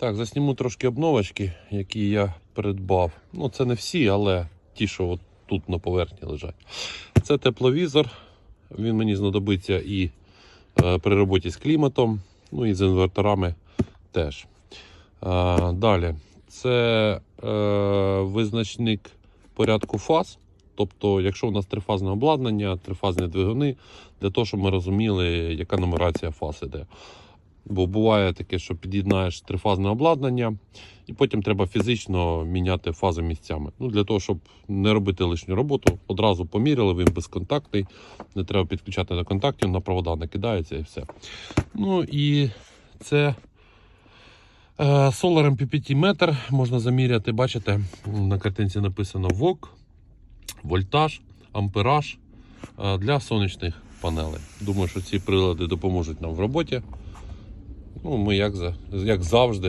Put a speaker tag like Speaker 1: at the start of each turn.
Speaker 1: Так, засніму трошки обновочки, які я придбав. Ну, це не всі, але ті, що от тут на поверхні лежать. Це тепловізор. Він мені знадобиться і е, при роботі з кліматом, ну і з інверторами теж. Е, далі, це е, визначник порядку фаз. Тобто, якщо у нас трифазне обладнання, трифазні двигуни, для того, щоб ми розуміли, яка нумерація фаз іде. Бо буває таке, що під'єднаєш трифазне обладнання, і потім треба фізично міняти фази місцями. Ну, для того, щоб не робити лишню роботу, одразу поміряли, він безконтактний, не треба підключати до контактів, на провода накидається і все. Ну і це е, Solar MPPT метр можна заміряти. Бачите, на картинці написано ВОК, вольтаж, ампераж е, для сонячних панелей. Думаю, що ці прилади допоможуть нам в роботі. Ну, ми як, як завжди.